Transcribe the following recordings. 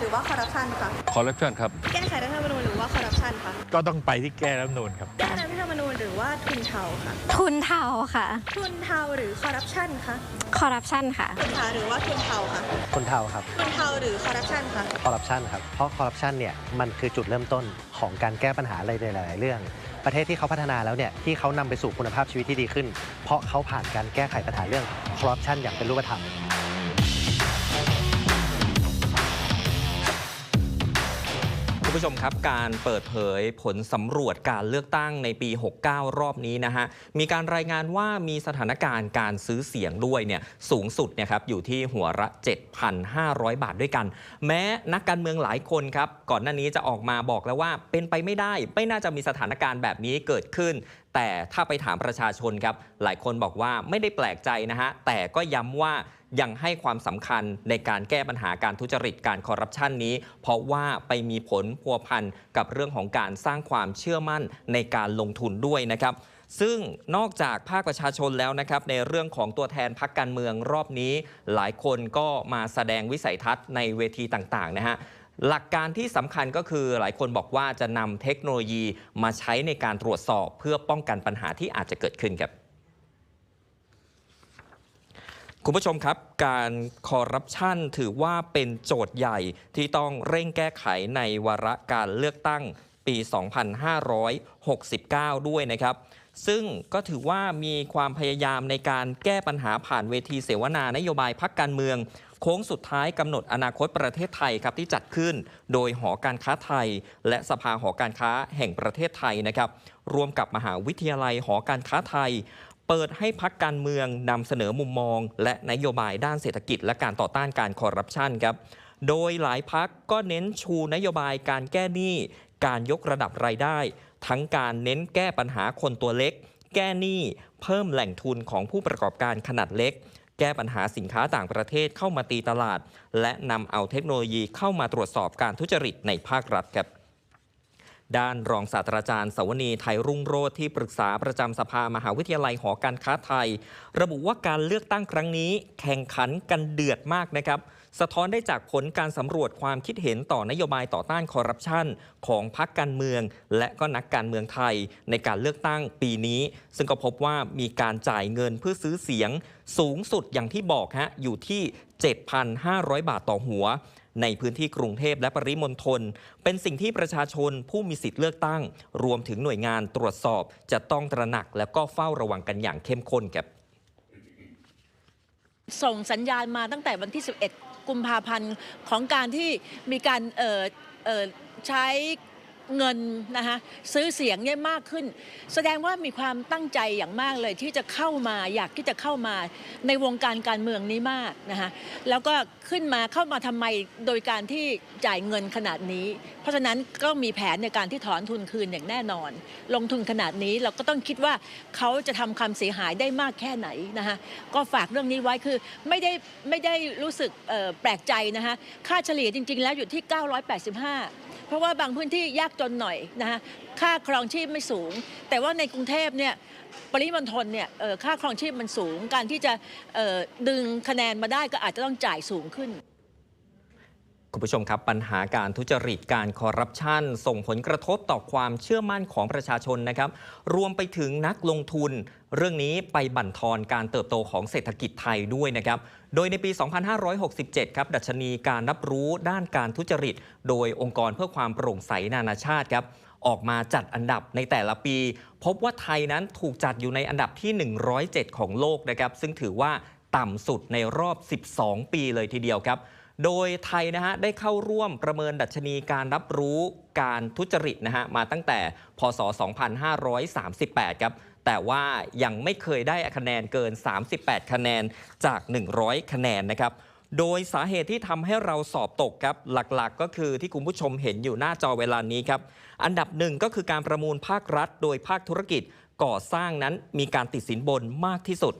หรือว่าคอร์รัปชันคะคอร์รัปชันครับแก้ไขรัฐธรรมนูญหรือว่าคอร์รัปชันคะก็ต้องไปที่แก้รัฐธรรมนูญครับ แก้รัฐธรรมนูญหรือว่าทุนเทาค่ะ ทุนเทาค่ะ ทุนเทาหรือคอร์รัปชันคะคอร์รัปชันค่ะ ทุนเทาหรือว่าทุนเทาค่ะคนเทาครับ ทุนเทาหรือคอร์รัปชันคะคอร์รัปชันครับ เพราะคอร์รัปชันเนี่ยมันคือจุดเริ่มต้นของการแก้ปัญหาอะไรในหลาย ๆ เรื่อง ประเทศที่เขาพัฒนาแล้วเนี่ยที่เขานำไปสู่คุณภาพชีวิตที่ดีขึ้น เพราะเขาผ่านการแก้ไขปัญหาเรื่องคอร์รัปชันอย่างเป็นรูปธรรม คุณผู้ชมครับ การเปิดเผยผลสำรวจการเลือกตั้งในปี 69 รอบนี้นะฮะ มีการรายงานว่ามีสถานการณ์การซื้อเสียงด้วยเนี่ยสูงสุดเนี่ยครับอยู่ที่หัวละ 7,500 บาทด้วยกัน แม้นักการเมืองหลายคนครับ ก่อนหน้านี้จะออกมาบอกแล้วว่าเป็นไปไม่ได้ ไม่น่าจะมีสถานการณ์แบบนี้เกิดขึ้น แต่ถ้าไปถามประชาชนครับ หลายคนบอกว่าไม่ได้แปลกใจนะฮะ แต่ก็ย้ำว่า ยังให้ความสำคัญในการแก้ปัญหาการทุจริตการคอร์รัปชันนี้ เพราะว่าไปมีผลพัวพันกับเรื่องของการสร้างความเชื่อมั่นในการลงทุนด้วยนะครับซึ่งนอกจากภาคประชาชนแล้วนะครับในเรื่องของตัวแทนพักการเมืองรอบนี้ หลายคนก็มาแสดงวิสัยทัศน์ในเวทีต่างๆนะฮะหลักการที่สำคัญก็คือหลายคนบอกว่าจะนำเทคโนโลยีมาใช้ในการตรวจสอบเพื่อป้องกันปัญหาที่อาจจะเกิดขึ้นครับ คุณผู้ชมครับ การคอร์รัปชันถือว่าเป็นโจทย์ใหญ่ที่ต้องเร่งแก้ไขในวาระการเลือกตั้งปี 2569 ด้วยนะครับ ซึ่งก็ถือว่ามีความพยายามในการแก้ปัญหาผ่านเวทีเสวนานโยบายพักการเมือง โค้งสุดท้ายกำหนดอนาคตประเทศไทยครับที่จัดขึ้น โดยหอการค้าไทย และสภาหอการค้าแห่งประเทศไทยนะครับร่วมกับมหาวิทยาลัยหอการค้าไทย เปิดให้พักการเมืองนำเสนอมุมมอง และนโยบายด้านเศรษฐกิจ และการต่อต้านการคอร์รัปชันครับ โดยหลายพักก็เน้นชูนโยบายการแก้หนี้ การยกระดับรายได้ ทั้งการเน้นแก้ปัญหาคนตัวเล็ก แก้หนี้เพิ่มแหล่งทุนของผู้ประกอบการขนาดเล็ก แก้ปัญหาสินค้าต่างประเทศเข้ามาตีตลาด และนำเอาเทคโนโลยีเข้ามาตรวจสอบการทุจริตในภาครัฐครับ ด้านรองศาสตราจารย์สวนีไทยรุ่งโรธที่ปรึกษาประจำสภามหาวิทยาลัยหอการค้าไทย ระบุว่าการเลือกตั้งครั้งนี้แข่งขันกันเดือดมากนะครับ สะท้อนได้จากผลการสำรวจความคิดเห็นต่อนโยบายต่อต้านคอร์รัปชันของพรรคการเมือง และก็นักการเมืองไทยในการเลือกตั้งปีนี้ ซึ่งก็พบว่ามีการจ่ายเงินเพื่อซื้อเสียง สูงสุดอย่างที่บอกฮะอยู่ที่ 7,500 บาทต่อหัว ในพื้นที่กรุงเทพและปริมณฑลเป็นสิ่งที่ประชาชนผู้มีสิทธิ์เลือกตั้ง รวมถึงหน่วยงานตรวจสอบ จะต้องตระหนักและก็เฝ้าระวังกันอย่างเข้มข้นครับส่งสัญญาณมาตั้งแต่วันที่ 11 กุมภาพันธ์ของการที่มีการใช้ เงินนะคะซื้อเสียงเนี่ยมากขึ้น แสดงว่ามีความตั้งใจอย่างมากเลยที่จะเข้ามาอยากที่จะเข้ามาในวงการการเมืองนี้มากนะคะแล้วก็ขึ้นมาเข้ามาทำไมโดยการที่จ่ายเงินขนาดนี้ เพราะฉะนั้นก็มีแผนในการที่ถอนทุนคืนอย่างแน่นอน ลงทุนขนาดนี้เราก็ต้องคิดว่าเขาจะทำความเสียหายได้มากแค่ไหนนะคะก็ฝากเรื่องนี้ไว้คือไม่ได้ไม่ได้รู้สึกแปลกใจนะคะค่าเฉลี่ยจริง ๆ แล้วอยู่ที่ 985 เพราะว่าบางพื้นที่ยากจนหน่อยนะคะค่าครองชีพไม่สูง แต่ว่าในกรุงเทพเนี่ยปริมณฑลเนี่ยค่าครองชีพมันสูง การที่จะดึงคะแนนมาได้ก็อาจจะต้องจ่ายสูงขึ้น คุณผู้ชมครับ ปัญหาการทุจริตการคอร์รัปชัน ส่งผลกระทบต่อความเชื่อมั่นของประชาชนนะครับ รวมไปถึงนักลงทุน เรื่องนี้ไปบั่นทอนการเติบโตของเศรษฐกิจไทยด้วยนะครับ โดยในปี 2567 ครับ ดัชนีการรับรู้ด้านการทุจริต โดยองค์กรเพื่อความโปร่งใสนานาชาติครับออกมาจัดอันดับในแต่ละปี พบว่าไทยนั้นถูกจัดอยู่ในอันดับที่ 107 ของโลกนะครับซึ่งถือว่าต่ำสุดในรอบ 12 ปีเลยทีเดียวครับ โดยไทยนะฮะได้เข้าร่วมประเมินดัชนีการรับรู้การทุจริตนะฮะมาตั้งแต่พศ 2538 ครับ แต่ว่ายังไม่เคยได้คะแนนเกิน 38 คะแนนจาก 100 คะแนนนะครับโดยสาเหตุที่ทำให้เราสอบตกครับ หลักๆก็คือที่คุณผู้ชมเห็นอยู่หน้าจอเวลานี้ครับ อันดับหนึ่งก็คือการประมูลภาครัฐ โดยภาคธุรกิจก่อสร้างนั้นมีการติดสินบนมากที่สุด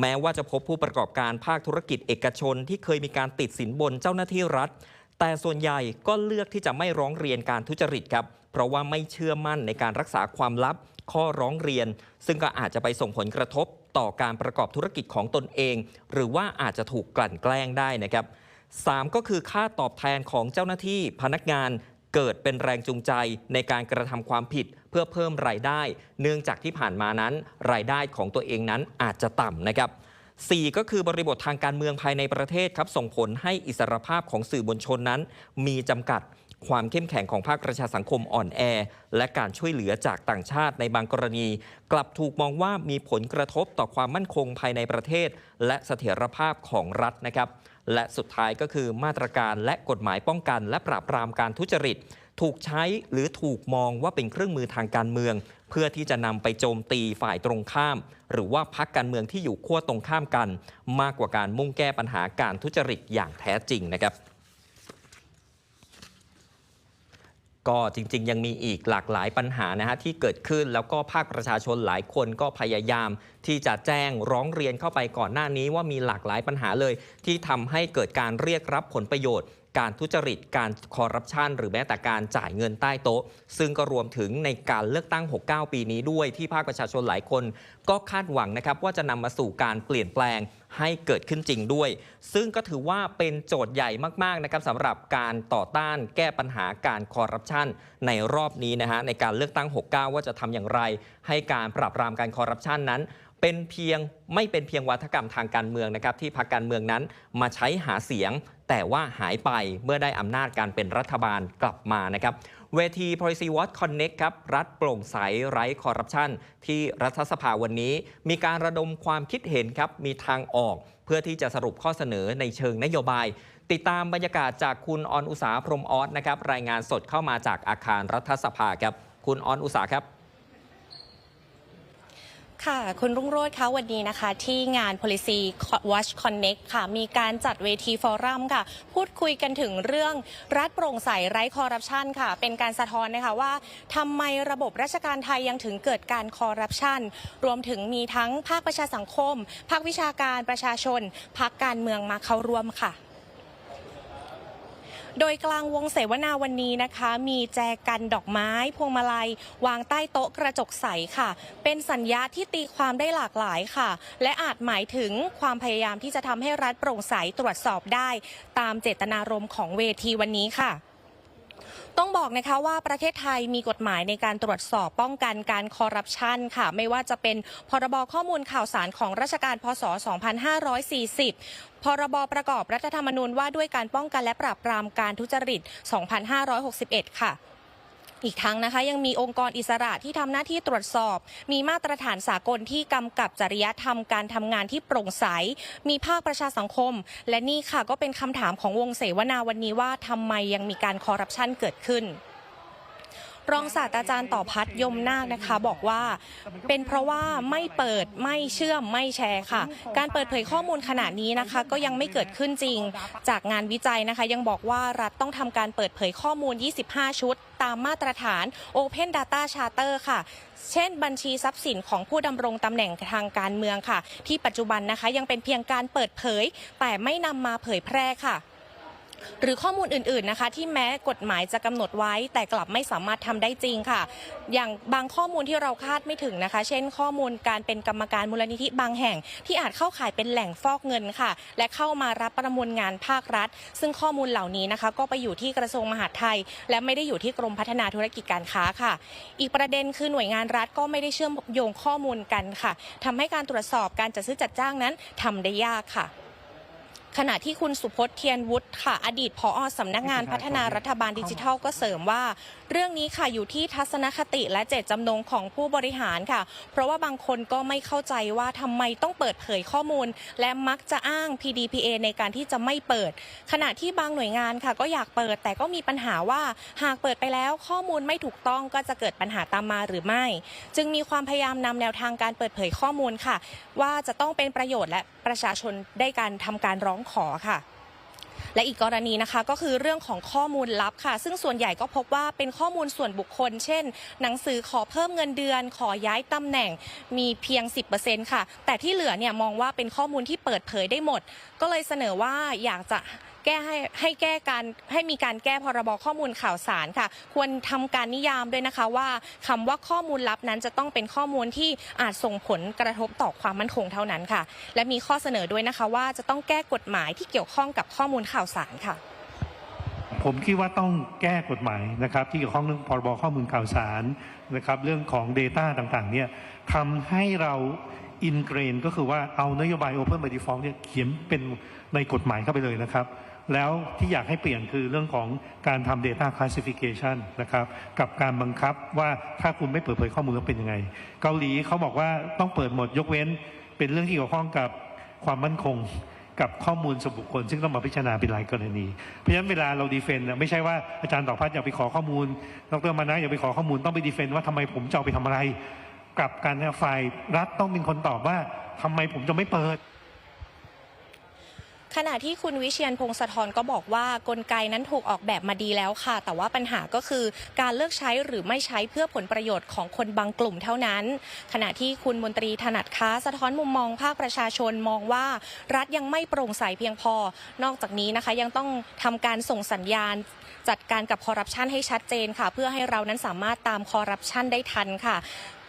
แม้ว่าจะพบผู้ประกอบการภาคธุรกิจเอกชนที่เคยมีการติดสินบนเจ้าหน้าที่รัฐ แต่ส่วนใหญ่ก็เลือกที่จะไม่ร้องเรียนการทุจริตครับ เพราะว่าไม่เชื่อมั่นในการรักษาความลับ ข้อร้องเรียน ซึ่งก็อาจจะไปส่งผลกระทบต่อการประกอบธุรกิจของตนเอง หรือว่าอาจจะถูกกลั่นแกล้งได้นะครับ3ก็คือค่าตอบแทนของเจ้าหน้าที่พนักงานเกิดเป็นแรงจูงใจในการกระทำความผิด พื่อเพิ่มรายได้ เนื่องจากที่ผ่านมานั้น รายได้ของตัวเองนั้นอาจจะต่ำนะครับ 4 ก็คือบริบททางการเมืองภายในประเทศครับส่งผลให้อิสรภาพของสื่อมวลชนนั้น มีจำกัดความเข้มแข็งของภาคประชาสังคมอ่อนแอ และการช่วยเหลือจากต่างชาติในบางกรณี กลับถูกมองว่ามีผลกระทบต่อความมั่นคงภายในประเทศ และเสถียรภาพของรัฐนะครับ และสุดท้ายก็คือมาตรการและกฎหมายป้องกัน และปราบปรามการทุจริต ถูกใช้หรือถูกมองว่าเป็นเครื่องมือทางการเมือง เพื่อที่จะนำไปโจมตีฝ่ายตรงข้าม หรือว่าพักการเมืองที่อยู่ขั้วตรงข้ามกัน มากกว่าการมุ่งแก้ปัญหาการทุจริตอย่างแท้จริงนะครับก็จริง ๆ ยังมีอีกหลากหลายปัญหานะฮะที่เกิดขึ้นแล้วก็ภาคประชาชนหลายคนก็พยายาม ที่จะแจ้งร้องเรียนเข้าไปก่อนหน้านี้ว่ามีหลากหลายปัญหาเลย ที่ทำให้เกิดการเรียกรับผลประโยชน์ การทุจริตการคอร์รัปชันหรือแม้แต่การจ่ายเงินใต้โต๊ะ ซึ่งก็รวมถึงในการเลือกตั้ง 69 ปีนี้ด้วยที่ภาคประชาชนหลายคน ก็คาดหวังนะครับว่าจะนำมาสู่การเปลี่ยนแปลงให้เกิดขึ้นจริงด้วย ซึ่งก็ถือว่าเป็นโจทย์ใหญ่มากๆนะครับสำหรับการต่อต้านแก้ปัญหาการคอร์รัปชันในรอบนี้นะฮะในการเลือกตั้ง 69 ว่าจะทำอย่างไร ให้การปราบปรามการคอร์รัปชันนั้นเป็นเพียงไม่เป็นเพียงวัฒกรรมทางการเมืองนะครับที่พรรคการเมืองนั้นมาใช้หาเสียง แต่ว่าหายไปเมื่อได้อำนาจการเป็นรัฐบาลกลับมานะครับเวที Policy Watch Connect ครับ รัฐโปร่งใสไร้คอร์รัปชันที่รัฐสภาวันนี้ มีการระดมความคิดเห็นครับ มีทางออก เพื่อที่จะสรุปข้อเสนอในเชิงนโยบาย ติดตามบรรยากาศจากคุณออนอุสาพรมออสนะครับ รายงานสดเข้ามาจากอาคารรัฐสภาครับ คุณออนอุสาครับ ค่ะ คุณรุ่งโรจน์คะวันนี้นะคะ ที่งาน Policy Watch Connect ค่ะ มีการจัดเวทีฟอรัมค่ะ พูดคุยกันถึงเรื่องรัฐโปร่งใสไร้คอร์รัปชันค่ะ เป็นการสะท้อนนะคะว่าทำไมระบบราชการไทยยังถึงเกิดการคอร์รัปชัน รวมถึงมีทั้งภาคประชาสังคม ภาควิชาการประชาชน ภาคการเมืองมาเข้าร่วมค่ะ โดยกลางวงเสวนาวันนี้นะคะ มีแจกันดอกไม้ พวงมาลัย วางใต้โต๊ะกระจกใสค่ะ เป็นสัญญาที่ตีความได้หลากหลายค่ะ และอาจหมายถึงความพยายามที่จะทำให้รัฐโปร่งใสตรวจสอบได้ ตามเจตนารมณ์ของเวทีวันนี้ค่ะ ต้องบอกนะคะว่าประเทศไทยมีกฎหมายในการตรวจสอบป้องกันการคอร์รัปชันค่ะ ไม่ว่าจะเป็นพรบข้อมูลข่าวสารของราชการพศ 2540พรบประกอบรัฐธรรมนูญว่าด้วยการป้องกันและปราบปรามการทุจริต 2561 ค่ะ อีกทั้งนะคะยังมีองค์กรอิสระที่ทำหน้าที่ตรวจสอบ มีมาตรฐานสากลที่กำกับจริยธรรมการทำงานที่โปร่งใส มีภาคประชาสังคม และนี่ค่ะก็เป็นคำถามของวงเสวนาวันนี้ว่าทำไมยังมีการคอร์รัปชันเกิดขึ้น รองศาสตราจารย์ต่อพัฒยมนาคนะคะ บอกว่าเป็นเพราะว่าไม่เปิดไม่เชื่อมไม่แชร์ค่ะ การเปิดเผยข้อมูลขณะนี้นะคะ ก็ยังไม่เกิดขึ้นจริง จากงานวิจัยนะคะ ยังบอกว่ารัฐต้องทำการเปิดเผยข้อมูล 25 ชุด ตามมาตรฐาน Open Data Charter ค่ะ เช่น บัญชีทรัพย์สินของผู้ดำรงตำแหน่งทางการเมืองค่ะ ที่ปัจจุบันนะคะยังเป็นเพียงการเปิดเผย แต่ไม่นำมาเผยแพร่ค่ะ หรือข้อมูลอื่นๆนะคะ ที่แม้กฎหมายจะกำหนดไว้ แต่กลับไม่สามารถทำได้จริงค่ะ อย่างบางข้อมูลที่เราคาดไม่ถึงนะคะ เช่น ข้อมูลการเป็นกรรมการมูลนิธิบางแห่ง ที่อาจเข้าข่ายเป็นแหล่งฟอกเงินค่ะ และเข้ามารับประมูลงานภาครัฐ ซึ่งข้อมูลเหล่านี้นะคะ ก็ไปอยู่ที่กระทรวงมหาดไทย และไม่ได้อยู่ที่กรมพัฒนาธุรกิจการค้าค่ะ อีกประเด็นคือหน่วยงานรัฐก็ไม่ได้เชื่อมโยงข้อมูลกันค่ะทำให้การตรวจสอบการจัดซื้อจัดจ้างนั้นทำได้ยากค่ะ ขณะที่คุณสุพจน์เทียนวุฒิค่ะ อดีตผอสำนักงานพัฒนารัฐบาลดิจิทัลก็เสริมว่า เรื่องนี้ค่ะอยู่ที่ทัศนคติและเจตจำนงของผู้บริหารค่ะ เพราะว่าบางคนก็ไม่เข้าใจว่าทำไมต้องเปิดเผยข้อมูล และมักจะอ้าง PDPA ในการที่จะไม่เปิด ขณะที่บางหน่วยงานค่ะ ก็อยากเปิดแต่ก็มีปัญหาว่าหากเปิดไปแล้วข้อมูลไม่ถูกต้องก็จะเกิดปัญหาตามมาหรือไม่ จึงมีความพยายามนำแนวทางการเปิดเผยข้อมูลค่ะ ว่าจะต้องเป็นประโยชน์และ ประชาชนได้การทำการร้องขอค่ะและอีกกรณีนะคะก็คือเรื่องของข้อมูลลับค่ะ ซึ่งส่วนใหญ่ก็พบว่าเป็นข้อมูลส่วนบุคคล เช่น หนังสือขอเพิ่มเงินเดือน ขอย้ายตำแหน่งมีเพียง 10%ค่ะ แต่ที่เหลือเนี่ยมองว่าเป็นข้อมูลที่เปิดเผยได้หมด ก็เลยเสนอว่าอยากจะ แก้ให้ให้แก้การให้มีการแก้พรบข้อมูลข่าวสารค่ะ ควรทำการนิยามด้วยนะคะว่าคำว่าข้อมูลลับนั้นจะต้องเป็นข้อมูลที่อาจส่งผลกระทบต่อความมั่นคงเท่านั้นค่ะ และมีข้อเสนอด้วยนะคะว่าจะต้องแก้กฎหมายที่เกี่ยวข้องกับข้อมูลข่าวสารค่ะผมคิดว่าต้องแก้กฎหมายนะครับที่เกี่ยวข้องเรื่องพรบข้อมูลข่าวสารนะครับเรื่องของ Data ต่างๆเนี่ยทำให้เราอินเกรนก็คือว่าเอานโยบาย Open by Default เนี่ยเขียนเป็นในกฎหมายเข้าไปเลยนะครับ แล้วที่อยากให้เปลี่ยนคือเรื่องของการทำ Data Classification นะครับกับการบังคับว่าถ้าคุณไม่เปิดเผยข้อมูลแล้วเป็นยังไง เกาหลีเขาบอกว่าต้องเปิดหมดยกเว้น เป็นเรื่องที่เกี่ยวข้องกับความมั่นคงกับข้อมูลส่วนบุคคล ซึ่งต้องมาพิจารณาเป็นรายกรณี เพราะฉะนั้นเวลาเราดีเฟนต์ไม่ใช่ว่าอาจารย์ต่อพัฒน์อยากไปขอข้อมูล ดรมานะอยากไปขอข้อมูลต้องไปดีเฟนต์ว่าทำไมผมจะเอาไปทำอะไร กลับการฝ่ายรัฐต้องเป็นคนตอบว่าทำไมผมจะไม่เปิด ขณะที่คุณวิเชียนพงศธรก็บอกว่ากลไกนั้นถูกออกแบบมาดีแล้วค่ะ แต่ว่าปัญหาก็คือการเลือกใช้หรือไม่ใช้เพื่อผลประโยชน์ของคนบางกลุ่มเท่านั้น ขณะที่คุณมนตรีถนัดค้าสะท้อนมุมมองภาคประชาชนมองว่ารัฐยังไม่โปร่งใสเพียงพอ นอกจากนี้นะคะยังต้องทำการส่งสัญญาณ จัดการกับคอร์รัปชันให้ชัดเจนค่ะ เพื่อให้เรานั้นสามารถตามคอร์รัปชันได้ทันค่ะ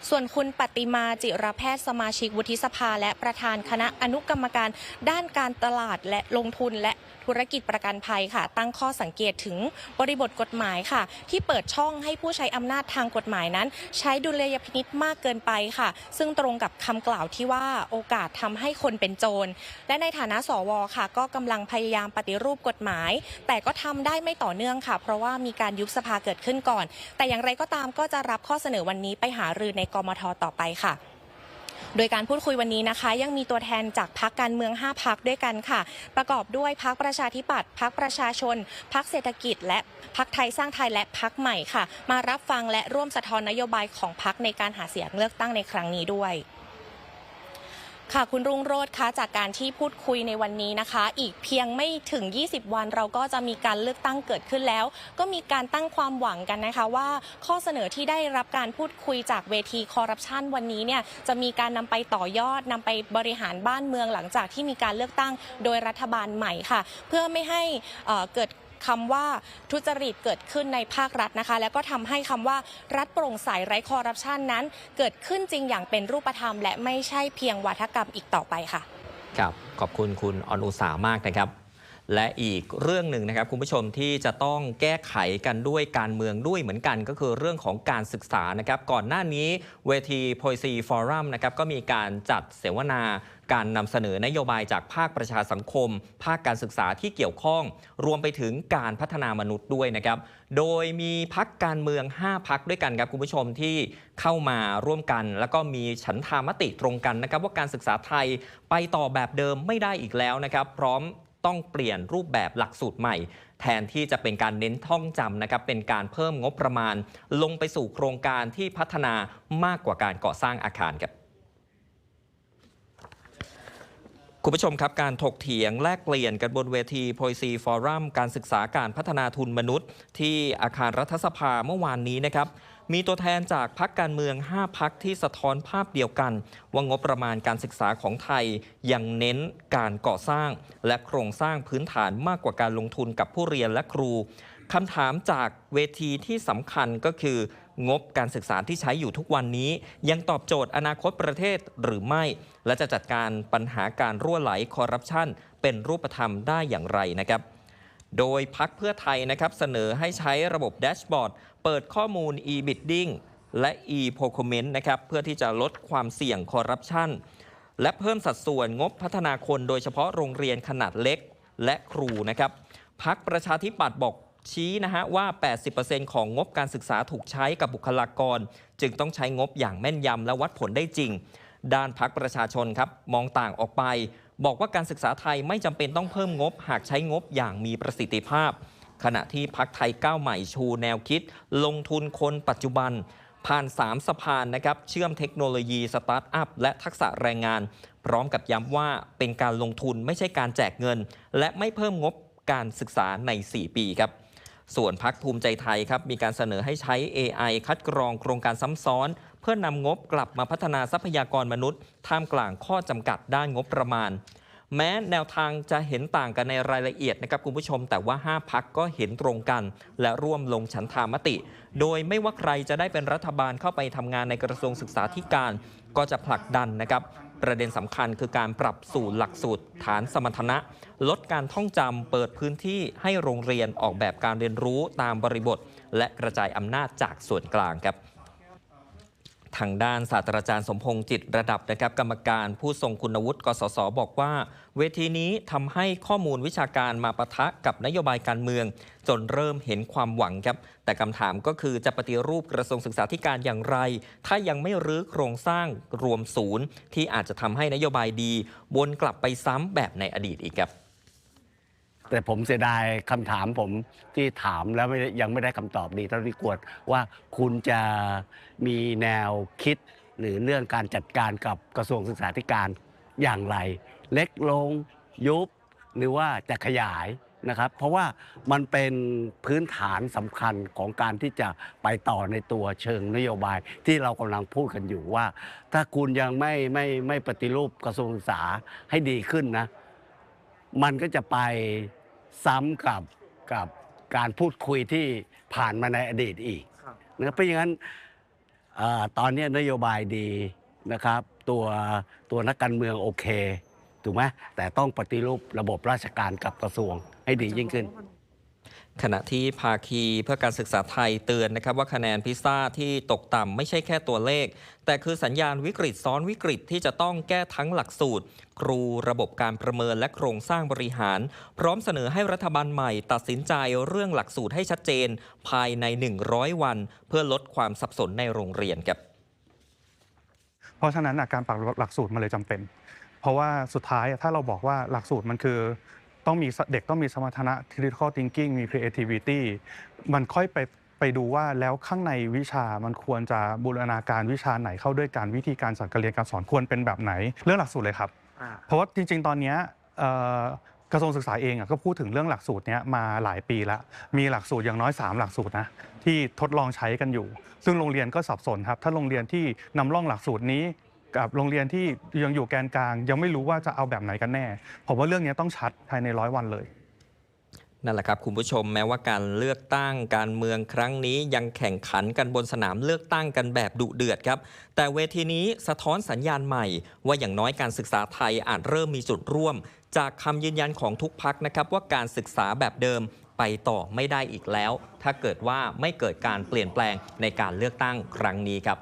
ส่วนคุณปฏิมาจิรแพทย์สมาชิกวุฒิสภา และประธานคณะอนุกรรมการด้านการตลาดและลงทุนและ ธุรกิจประกันภัยค่ะ ตั้งข้อสังเกตถึงบริบทกฎหมายค่ะ ที่เปิดช่องให้ผู้ใช้อำนาจทางกฎหมายนั้น ใช้ดุลยพินิษมากเกินไปค่ะ ซึ่งตรงกับคำกล่าวที่ว่าโอกาสทำให้คนเป็นโจร และในฐานะสวค่ะ ก็กำลังพยายามปฏิรูปกฎหมาย แต่ก็ทำได้ไม่ต่อเนื่องค่ะ เพราะว่ามีการยุบสภาเกิดขึ้นก่อน แต่อย่างไรก็ตามก็จะรับข้อเสนอวันนี้ไปหารือในกมทต่อไปค่ะ โดยการพูดคุยวันนี้นะคะ ยังมีตัวแทนจากพักการเมือง 5พักด้วยกันค่ะ ประกอบด้วยพักประชาธิปัตย์พักประชาชนพักเศรษฐกิจ และพักไทยสร้างไทยและพักใหม่ค่ะ มารับฟังและร่วมสะท้อนนโยบายของพักในการหาเสียงเลือกตั้งในครั้งนี้ด้วย ค่ะคุณรุ่งโรจน์คะจากการที่พูดคุยในวันนี้นะคะ อีกเพียงไม่ถึง 20 วันเราก็จะมีการเลือกตั้งเกิดขึ้นแล้ว ก็มีการตั้งความหวังกันนะคะว่า ข้อเสนอที่ได้รับการพูดคุยจากเวทีคอร์รัปชันวันนี้เนี่ยจะมีการนำไปต่อยอดนำไปบริหารบ้านเมืองหลังจากที่มีการเลือกตั้งโดยรัฐบาลใหม่ค่ะ เพื่อไม่ให้เกิด คำว่าทุจริตเกิดขึ้นในภาครัฐนะคะ แล้วก็ทำให้คำว่ารัฐโปร่งใสไร้คอร์รัปชันนั้น เกิดขึ้นจริงอย่างเป็นรูปธรรม และไม่ใช่เพียงวาทกรรมอีกต่อไปค่ะ ครับ ขอบคุณคุณอนุสามากนะครับ และอีกเรื่องหนึ่งนะครับคุณผู้ชมที่จะต้องแก้ไขกันด้วยการเมืองด้วยเหมือนกันก็คือเรื่องของการศึกษานะครับ ก่อนหน้านี้เวที Policy Forum นะครับก็มีการจัดเสวนาการนำเสนอนโยบายจากภาคประชาสังคม ภาคการศึกษาที่เกี่ยวข้อง รวมไปถึงการพัฒนามนุษย์ด้วยนะครับ โดยมีพักการเมือง 5 พักด้วยกันครับคุณผู้ชมที่เข้ามาร่วมกัน แล้วก็มีฉันทามติตรงกันนะครับ ว่าการศึกษาไทยไปต่อแบบเดิมไม่ได้อีกแล้วนะครับ พร้อม ต้องเปลี่ยนรูปแบบหลักสูตรใหม่ แทนที่จะเป็นการเน้นท่องจำนะครับเป็นการเพิ่มงบประมาณ ลงไปสู่โครงการที่พัฒนามากกว่าการก่อสร้างอาคารครับคุณผู้ชมครับ การถกเถียงแลกเปลี่ยนกันบนเวที Policy Forum การศึกษาการพัฒนาทุนมนุษย์ ที่อาคารรัฐสภาเมื่อวานนี้นะครับ มีตัวแทนจากพักการเมือง 5 พักที่สะท้อนภาพเดียวกัน ว่างบประมาณการศึกษาของไทย ยังเน้นการก่อสร้าง และโครงสร้างพื้นฐานมากกว่าการลงทุนกับผู้เรียนและครูคำถามจากเวทีที่สำคัญก็คืองบการศึกษาที่ใช้อยู่ทุกวันนี้ ยังตอบโจทย์อนาคตประเทศหรือไม่ และจะจัดการปัญหาการรั่วไหลคอร์รัปชันเป็นรูปธรรมได้อย่างไรนะครับ โดยพักเพื่อไทยนะครับเสนอให้ใช้ระบบแดชบอร์ดเปิดข้อมูล e-bidding และ e-procurement นะครับเพื่อที่จะลดความเสี่ยงคอร์รัปชันและเพิ่มสัดส่วนงบพัฒนาคนโดยเฉพาะโรงเรียนขนาดเล็กและครูนะครับพักประชาธิปัตย์บอกชี้นะฮะว่า 80%ของงบการศึกษาถูกใช้กับบุคลากร จึงต้องใช้งบอย่างแม่นยำและวัดผลได้จริง ด้านพักประชาชนครับมองต่างออกไป บอกว่าการศึกษาไทยไม่จำเป็นต้องเพิ่มงบ หากใช้งบอย่างมีประสิทธิภาพ ขณะที่พักไทยก้าวใหม่ชูแนวคิด ลงทุนคนปัจจุบัน ผ่าน 3สะพานนะครับเชื่อมเทคโนโลยีสตาร์ทอัพและทักษะแรงงาน พร้อมกับย้ำว่าเป็นการลงทุนไม่ใช่การแจกเงิน และไม่เพิ่มงบการศึกษาใน 4 ปีครับส่วนพักภูมิใจไทยครับมีการเสนอให้ใช้ AI คัดกรองโครงการซ้ำซ้อน พื่อนำงบกลับมาพัฒนาทรัพยากรมนุษย์ ท่ามกลางข้อจำกัดด้านงบประมาณ แม้แนวทางจะเห็นต่างกันในรายละเอียดนะครับคุณผู้ชม แต่ว่า 5 พักก็เห็นตรงกัน และร่วมลงฉันทามติ โดยไม่ว่าใครจะได้เป็นรัฐบาลเข้าไปทำงานในกระทรวงศึกษาธิการ ก็จะผลักดันนะครับประเด็นสำคัญคือการปรับสู่หลักสูตรฐานสมรรถนะ ลดการท่องจำเปิดพื้นที่ให้โรงเรียนออกแบบการเรียนรู้ตามบริบท และกระจายอำนาจจากส่วนกลางครับ ทางด้านศาสตราจารย์สมพงษ์จิตระดับนะครับกรรมการผู้ทรงคุณวุฒิกสศบอกว่า เวทีนี้ทำให้ข้อมูลวิชาการมาปะทะกับนโยบายการเมือง จนเริ่มเห็นความหวังครับแต่คำถามก็คือจะปฏิรูปกระทรวงศึกษาธิการอย่างไร ถ้ายังไม่รื้อโครงสร้างรวมศูนย์ ที่อาจจะทำให้นโยบายดีวนกลับไปซ้ำแบบในอดีตอีกครับ แต่ผมเสียดายคำถามผมที่ถามแล้วไม่ได้ยังไม่ได้คำตอบดีเท่าที่ควรว่าคุณจะมีแนวคิดหรือเรื่องการจัดการกับกระทรวงศึกษาธิการอย่างไร เล็กลงยุบหรือว่าจะขยายนะครับ เพราะว่ามันเป็นพื้นฐานสำคัญของการที่จะไปต่อในตัวเชิงนโยบาย ที่เรากำลังพูดกันอยู่ว่า ถ้าคุณยังไม่ไม่ไม่ปฏิรูปกระทรวงศึกษาให้ดีขึ้นนะ มันก็จะไปซ้ำกับกับการพูดคุยที่ผ่านมาในอดีตอีกนะเพราะอย่างนั้นเออตอนนี้นโยบายดีนะครับ ตัวตัวนักการเมืองโอเคถูกไหมแต่ต้องปฏิรูประบบราชการกับกระทรวงให้ดียิ่งขึ้น ขณะที่ภาคีเพื่อการศึกษาไทยเตือนนะครับว่าคะแนนพิซซ่าที่ตกต่ำไม่ใช่แค่ตัวเลข แต่คือสัญญาณวิกฤตซ้อนวิกฤตที่จะต้องแก้ทั้งหลักสูตร ครูระบบการประเมินและโครงสร้างบริหาร พร้อมเสนอให้รัฐบาลใหม่ตัดสินใจเรื่องหลักสูตรให้ชัดเจน ภายใน 100 วัน เพื่อลดความสับสนในโรงเรียนครับเพราะฉะนั้นการปรับหลักสูตรมันเลยจำเป็น เพราะว่าสุดท้ายถ้าเราบอกว่าหลักสูตรมันคือ ต้องมีสเด็กต้องมีสมรรถนะ critical thinking มี creativity มันค่อยไปไปดูว่าแล้วข้างในวิชามันควรจะบูรณาการวิชาไหนเข้าด้วยกันวิธีการสอนการเรียนการสอนควรเป็นแบบไหน เรื่องหลักสูตรเลยครับ เพราะว่าจริง ๆ ตอนเนี้ยเอ่อกระทรวงศึกษาเองอะก็พูดถึงเรื่องหลักสูตรเนี้ยมาหลายปีแล้ว มีหลักสูตรอย่างน้อย 3 หลักสูตรนะที่ทดลองใช้กันอยู่ ซึ่งโรงเรียนก็สับสนครับ ถ้าโรงเรียนที่นำร่องหลักสูตรนี้ กับโรงเรียนที่ยังอยู่แกนกลาง ยังไม่รู้ว่าจะเอาแบบไหนกันแน่ ผมว่าเรื่องนี้ต้องชัดภายในร้อยวันเลยนั่นแหละครับคุณผู้ชมแม้ว่าการเลือกตั้งการเมืองครั้งนี้ยังแข่งขันกันบนสนามเลือกตั้งกันแบบดุเดือดครับ แต่เวทีนี้สะท้อนสัญญาณใหม่ ว่าอย่างน้อยการศึกษาไทยอาจเริ่มมีจุดร่วม จากคำยืนยันของทุกพักนะครับ ว่าการศึกษาแบบเดิมไปต่อไม่ได้อีกแล้ว ถ้าเกิดว่าไม่เกิดการเปลี่ยนแปลงในการเลือกตั้งครั้งนี้ครับ